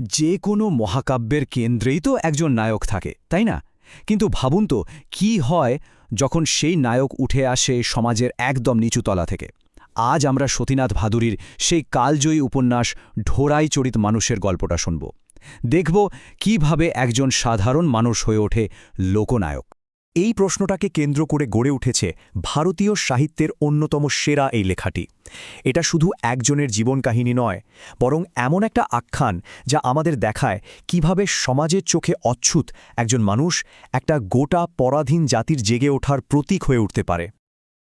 যে কোনো মহাকাব্যের কেন্দ্রেই তো একজন নায়ক থাকে, তাই না? কিন্তু ভাবুন তো, কী হয় যখন সেই নায়ক উঠে আসে সমাজের একদম নিচুতলা থেকে? আজ আমরা সতীনাথ ভাদুরীর সেই কালজয়ী উপন্যাস ঢোড়াই চরিত মানুষের গল্পটা শুনব। দেখব কীভাবে একজন সাধারণ মানুষ হয়ে ওঠে লোকনায়ক। এই প্রশ্নটাকে কেন্দ্র করে গড়ে উঠেছে ভারতীয় সাহিত্যের অন্যতম সেরা এই লেখাটি। এটা শুধু একজনের জীবন কাহিনী নয়, বরং এমন একটা আখ্যান যা আমাদের দেখায় কীভাবে সমাজের চোখে অচ্ছুত একজন মানুষ একটা গোটা পরাধীন জাতির জেগে ওঠার প্রতীক হয়ে উঠতে পারে।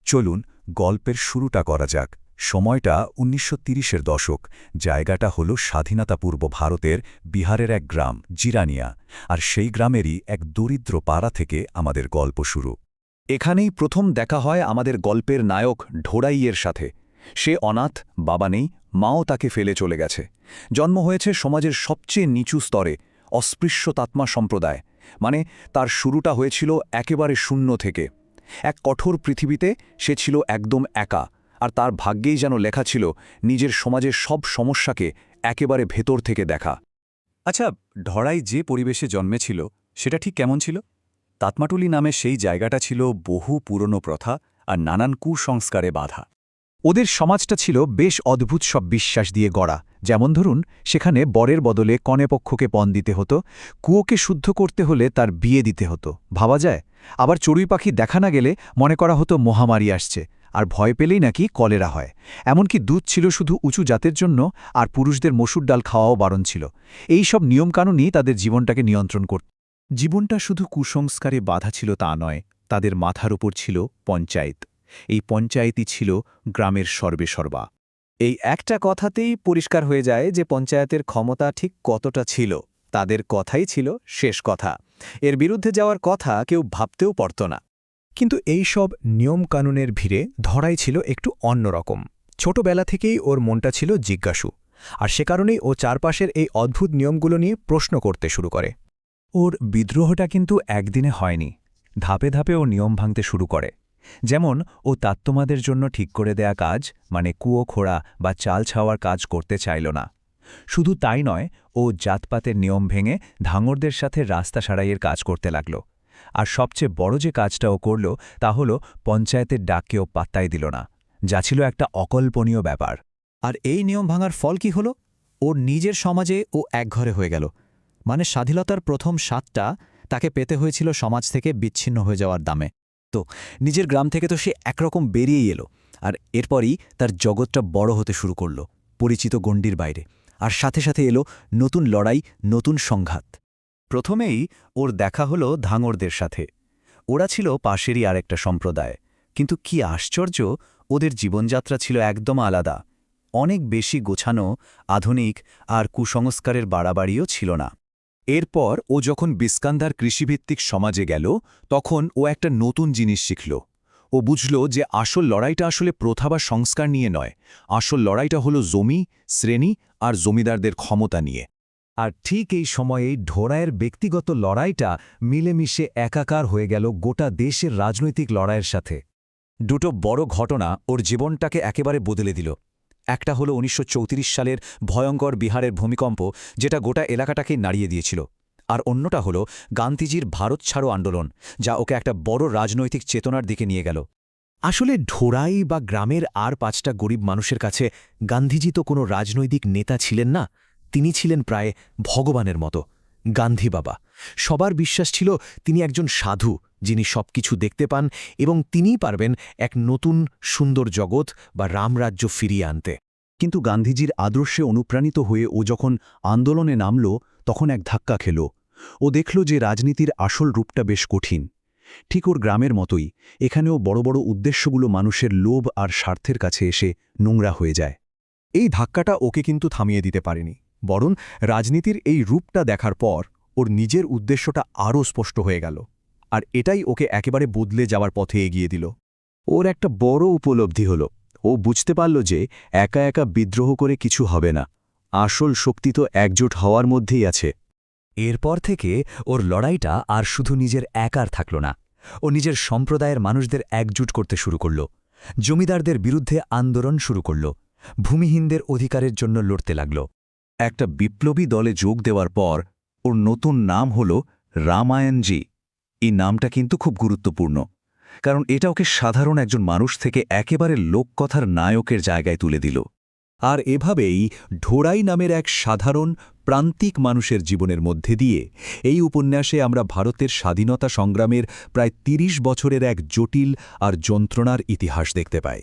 চলুন গল্পের শুরুটা করা যাক। সময়টা উনিশশো তিরিশের দশক। জায়গাটা হল স্বাধীনতাপূর্ব ভারতের বিহারের এক গ্রাম, জিরানিয়া। আর সেই গ্রামেরই এক দরিদ্র পাড়া থেকে আমাদের গল্প শুরু। এখানেই প্রথম দেখা হয় আমাদের গল্পের নায়ক ঢোড়াইয়ের সাথে। সে অনাথ, বাবা নেই, মাও তাকে ফেলে চলে গেছে। জন্ম হয়েছে সমাজের সবচেয়ে নিচু স্তরে, অস্পৃশ্যতাত্মা সম্প্রদায়। মানে তার শুরুটা হয়েছিল একেবারে শূন্য থেকে। এক কঠোর পৃথিবীতে সে ছিল একদম একা। আর তার ভাগ্যেই যেন লেখা ছিল, নিজের সমাজের সব সমস্যাকে একেবারে ভেতর থেকে দেখা। আচ্ছা ঢড়াই যে পরিবেশে জন্মেছিল, সেটা ঠিক কেমন ছিল? তাতমাটুলি নামে সেই জায়গাটা ছিল বহু পুরনো প্রথা আর নানান কুসংস্কারে বাধা। ওদের সমাজটা ছিল বেশ অদ্ভুত সব বিশ্বাস দিয়ে গড়া। যেমন ধরুন, সেখানে বরের বদলে কনেপক্ষকে পণ দিতে হতো, কুয়োকে শুদ্ধ করতে হলে তার বিয়ে দিতে হতো। ভাবা যায়? আবার চড়ুই পাখি দেখা না গেলে মনে করা হতো মহামারী আসছে। আর ভয় পেলেই নাকি কলেরা হয়। এমনকি দুধ ছিল শুধু উঁচু জাতের জন্য আর পুরুষদের মসুর ডাল খাওয়াও বারণ ছিল। এই সব নিয়মকানুনই তাদের জীবনটাকে নিয়ন্ত্রণ করত জীবনটা শুধু কুসংস্কারে বাধা ছিল তা নয়, তাদের মাথার ওপর ছিল পঞ্চায়েত। এই পঞ্চায়েতই ছিল গ্রামের সর্বেসর্বা। এই একটা কথাতেই পরিষ্কার হয়ে যায় যে পঞ্চায়েতের ক্ষমতা ঠিক কতটা ছিল। তাদের কথাই ছিল শেষ কথা। এর বিরুদ্ধে যাওয়ার কথা কেউ ভাবতেও পারত না। কিন্তু এই সব নিয়মকানুনের ভিড়ে ধরাই ছিল একটু অন্যরকম ছোটবেলা থেকেই ওর মনটা ছিল জিজ্ঞাসু, আর সে কারণেই ও চারপাশের এই অদ্ভুত নিয়মগুলো নিয়ে প্রশ্ন করতে শুরু করে। ওর বিদ্রোহটা কিন্তু একদিনে হয়নি। ধাপে ধাপে ও নিয়ম ভাঙতে শুরু করে। যেমন, ও তাত্তমাদের জন্য ঠিক করে দেয়া কাজ মানে কুয়ো খোড়া বা চাল ছাওয়ার কাজ করতে চাইল না। শুধু তাই নয়, ও জাতপাতের নিয়ম ভেঙে ধাঙরদের সাথে রাস্তা সারাইয়ের কাজ করতে লাগল। আর সবচেয়ে বড় যে কাজটা ও করল তা হল পঞ্চায়েতের ডাককেও পাত্তাই দিল না। যা ছিল একটা অকল্পনীয় ব্যাপার। আর এই নিয়ম ভাঙার ফল কি হলো? ওর নিজের সমাজে ও একঘরে হয়ে গেল। মানে স্বাধীনতার প্রথম স্বাদটা তাকে পেতে হয়েছিল সমাজ থেকে বিচ্ছিন্ন হয়ে যাওয়ার দামে। তো নিজের গ্রাম থেকে তো সে একরকম বেরিয়েই এলো। আর এরপরই তার জগৎটা বড় হতে শুরু করল, পরিচিত গণ্ডির বাইরে। আর সাথে সাথে এলো নতুন লড়াই, নতুন সংঘাত। প্রথমেই ওর দেখা হলো ধাঙরদের সাথে। ওরা ছিল পাশেরই আরেকটা সম্প্রদায়। কিন্তু কি আশ্চর্য, ওদের জীবনযাত্রা ছিল একদম আলাদা। অনেক বেশি গোছানো, আধুনিক আর কুসংস্কারের বাড়াবাড়িও ছিল না। এরপর ও যখন বিস্কান্দার কৃষিভিত্তিক সমাজে গেল, তখন ও একটা নতুন জিনিস শিখল। ও বুঝল যে আসল লড়াইটা আসলে প্রথা বা সংস্কার নিয়ে নয়। আসল লড়াইটা হলো জমি, শ্রেণি আর জমিদারদের ক্ষমতা নিয়ে। আর ঠিক এই সময়েই ঢোড়ায়ের ব্যক্তিগত লড়াইটা মিলেমিশে একাকার হয়ে গেল গোটা দেশের রাজনৈতিক লড়াইয়ের সাথে। দুটো বড় ঘটনা ওর জীবনটাকে একেবারে বদলে দিল। একটা হলো উনিশশো চৌত্রিশ সালের ভয়ঙ্কর বিহারের ভূমিকম্প, যেটা গোটা এলাকাটাকেই নাড়িয়ে দিয়েছিল। আর অন্যটা হলো গান্ধীজির ভারত ছাড়ো আন্দোলন, যা ওকে একটা বড় রাজনৈতিক চেতনার দিকে নিয়ে গেল। আসলে ঢোড়াই বা গ্রামের আর পাঁচটা গরিব মানুষের কাছে গান্ধীজি তো কোনো রাজনৈতিক নেতা ছিলেন না। তিনি ছিলেন প্রায় ভগবানের মতো, গান্ধী বাবা। সবার বিশ্বাস ছিল তিনি একজন সাধু, যিনি সবকিছু দেখতে পান এবং তিনিই পারবেন এক নতুন সুন্দর জগৎ বা রামরাজ্য ফিরিয়ে আনতে। কিন্তু গান্ধীজির আদর্শে অনুপ্রাণিত হয়ে ও যখন আন্দোলনে নামল, তখন এক ধাক্কা খেল। ও দেখল যে রাজনীতির আসল রূপটা বেশ কঠিন। ঠিক ওর গ্রামের মতোই, এখানেও বড় বড় উদ্দেশ্যগুলো মানুষের লোভ আর স্বার্থের কাছে এসে নোংরা হয়ে যায়। এই ধাক্কাটা ওকে কিন্তু থামিয়ে দিতে পারেনি। বরং রাজনীতির এই রূপটা দেখার পর ওর নিজের উদ্দেশ্যটা আরও স্পষ্ট হয়ে গেল। আর এটাই ওকে একেবারে বদলে যাওয়ার পথে এগিয়ে দিল। ওর একটা বড় উপলব্ধি হল। ও বুঝতে পারল যে একা একা বিদ্রোহ করে কিছু হবে না। আসল শক্তি তো একজোট হওয়ার মধ্যেই আছে। এরপর থেকে ওর লড়াইটা আর শুধু নিজের একার থাকল না। ও নিজের সম্প্রদায়ের মানুষদের একজুট করতে শুরু করল। জমিদারদের বিরুদ্ধে আন্দোলন শুরু করল। ভূমিহীনদের অধিকারের জন্য লড়তে লাগল। একটা বিপ্লবী দলে যোগ দেওয়ার পর, ওর নতুন নাম হল রামায়ণজি। এই নামটা কিন্তু খুব গুরুত্বপূর্ণ, কারণ এটা ওকে সাধারণ একজন মানুষ থেকে একেবারে লোককথার নায়কের জায়গায় তুলে দিল। আর এভাবেই ঢোড়াই নামের এক সাধারণ, প্রান্তিক মানুষের জীবনের মধ্যে দিয়ে এই উপন্যাসে আমরা ভারতের স্বাধীনতা সংগ্রামের প্রায় ৩০ বছরের এক জটিল আর যন্ত্রণার ইতিহাস দেখতে পাই।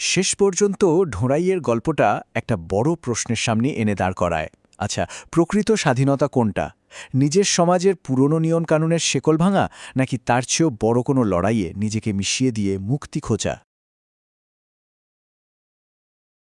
শেষ পর্যন্ত ঢোঁড়াইয়ের গল্পটা একটা বড় প্রশ্নের সামনে এনে দাঁড় করায়। আচ্ছা প্রকৃত স্বাধীনতা কোনটা? নিজের সমাজের পুরনো নিয়মকানুনের শেকল ভাঙা, নাকি তার চেয়েও বড় কোনো লড়াইয়ে নিজেকে মিশিয়ে দিয়ে মুক্তি খোঁজা?